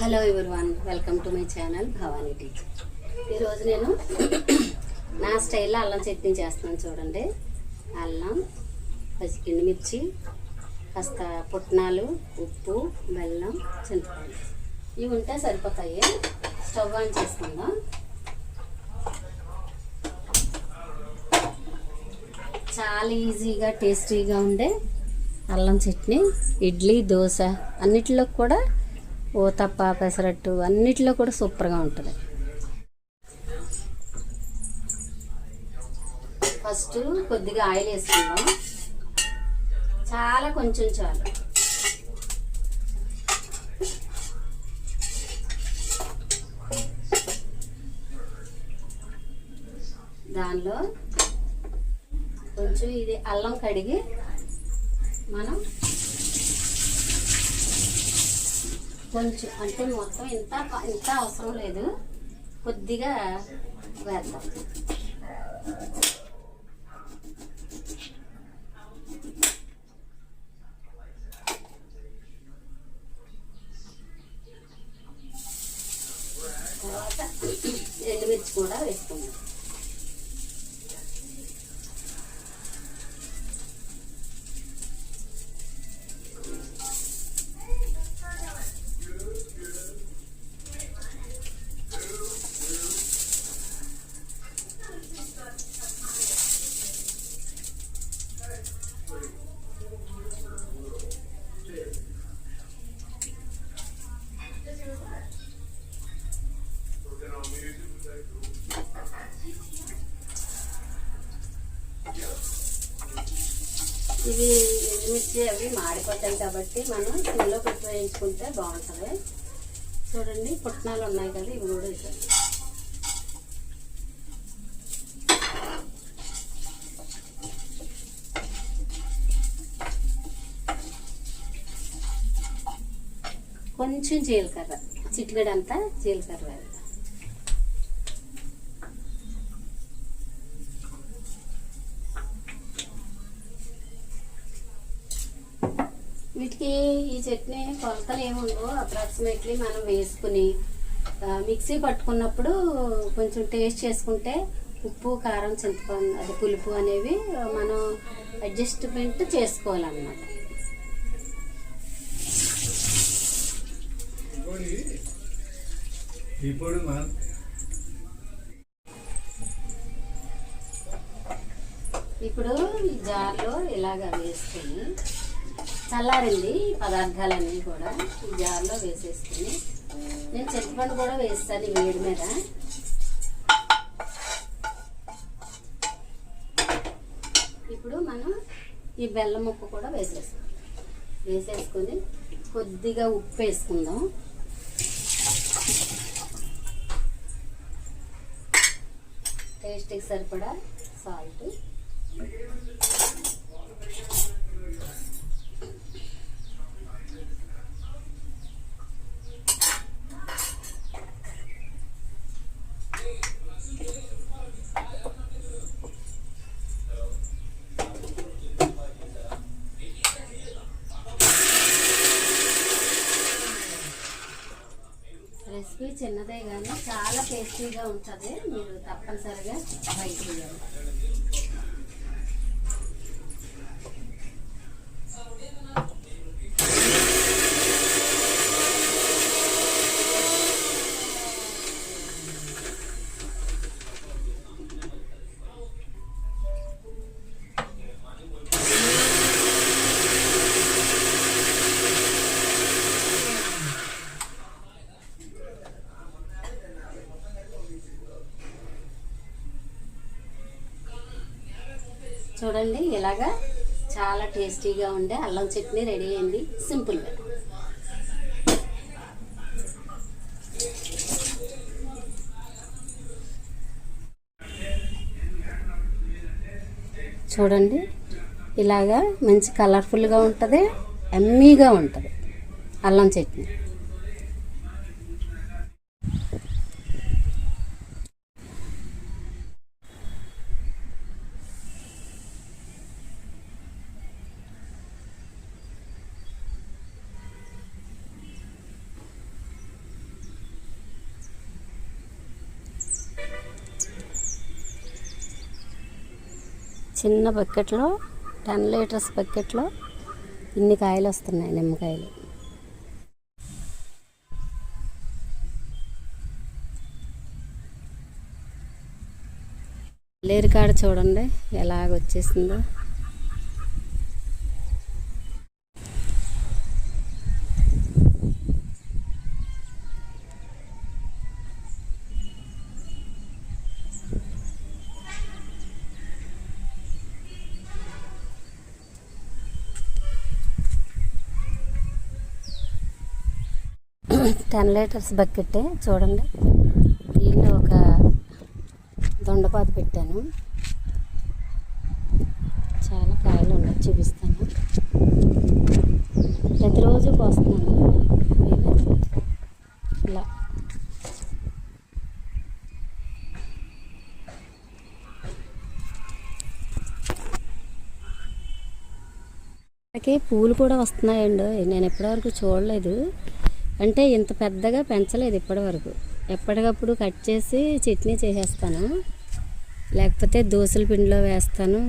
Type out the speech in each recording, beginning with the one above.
Hello one welcome to my channel Bhavani teacher ఈరోజు నేను నా స్టైల్లో అల్లం చట్నీ చేస్తున్నాను చూడండి. అల్లం పసికిండి మిర్చి కాస్త పుట్నాలు ఉప్పు బెల్లం చింతపండు. ఇవి ఉంటే సరిపోతాయి. స్టవ్ ఆన్ చేసుకుందాం. చాలా ఈజీగా టేస్టీగా ఉండే అల్లం చట్నీ ఇడ్లీ దోశ అన్నిటిలో కూడా ఓ తప్ప పెసరట్టు అన్నిటిలో కూడా సూపర్గా ఉంటుంది. ఫస్ట్ కొద్దిగా ఆయిల్ వేసుకుందాం. చాలా కొంచెం చాలు. దానిలో కొంచెం ఇది అల్లం కడిగి మనం కొంచెం అంటే మొత్తం ఇంత ఇంత అవసరం లేదు. కొద్దిగా వేద్దాం. తర్వాత ఎండుమిర్చి కూడా వేసుకుందాం. ఇవి ఎండుమిర్చి అవి మాడిపోతాయి కాబట్టి మనం సిమ్లో పెట్టి వేయించుకుంటే బాగుంటుంది చూడండి పుట్నాలు ఉన్నాయి కదా ఇవి కూడా వేసాను కొంచెం జీలకర్ర చిట్లడంతా జీలకర్ర వేయాలి. వీటికి ఈ చట్నీ కొలతలు ఏముండవు అప్రాక్సిమేట్లీ మనం వేసుకుని మిక్సీ పట్టుకున్నప్పుడు కొంచెం టేస్ట్ చేసుకుంటే ఉప్పు కారం చింతపండు అది పులుపు అనేవి మనం అడ్జస్ట్మెంట్ చేసుకోవాలన్నమాట. ఇప్పుడు మన ఇప్పుడు ఈ జార్లో ఇలాగ వేసుకుని చల్లారింది పదార్థాలన్నీ కూడా. ఈ జార్లో వేసేసుకుని నేను చింతపండు కూడా వేస్తాను ఈ వేడి మీద. ఇప్పుడు మనం ఈ బెల్లం ముక్క కూడా వేసేస్తాం వేసేసుకొని కొద్దిగా ఉప్పు వేసుకుందాం. టేస్ట్కి సరిపడా సాల్ట్. చిన్నదే కానీ చాలా టేస్టీగా ఉంటుంది. మీరు తప్పనిసరిగా ట్రై చూడండి ఇలాగా చాలా టేస్టీగా ఉండే అల్లం చట్నీ రెడీ అయింది. సింపుల్గా చూడండి ఇలాగా మంచి కలర్ఫుల్గా ఉంటుంది ఎమ్మీగా ఉంటుంది అల్లం చట్నీ. చిన్న బకెట్లో టెన్ లీటర్స్ బకెట్లో ఇన్ని కాయలు వస్తున్నాయి నిమ్మకాయలు. లేరు కాడ చూడండి ఎలాగ వచ్చేసిందో టెన్ లీటర్స్ బకెట్టే చూడండి. దీనిలో ఒక దొండపాత పెట్టాను. చాలా కాయలు ఉన్నాయి చూపిస్తాను. ప్రతిరోజు కోస్తున్నాను. ఇలా. పూలు కూడా వస్తున్నాయండి. నేను ఇప్పటివరకు చూడలేదు. అంటే ఇంత పెద్దగా పెంచలేదు ఇప్పటివరకు. ఎప్పటికప్పుడు కట్ చేసి చట్నీ చేసేస్తాను. లేకపోతే దోసల పిండిలో వేస్తాను.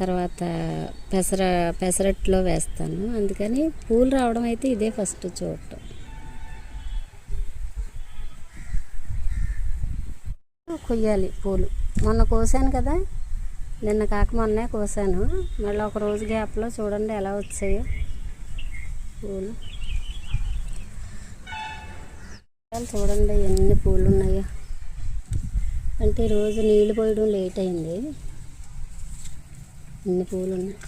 తర్వాత పెసర పెసరట్లో వేస్తాను. అందుకని పూలు రావడం అయితే ఇదే ఫస్ట్ చూడటం కొయ్యాలి పూలు. మొన్న కోసాను కదా. నిన్న కాక మొన్నే కోసాను. మళ్ళీ ఒక రోజు గ్యాప్లో చూడండి ఎలా వచ్చాయో పూలు. చూడండి ఎన్ని పూలు ఉన్నాయో అంటే ఈరోజు నీళ్ళు పోయడం లేట్ అయింది. ఎన్ని పూలు ఉన్నాయి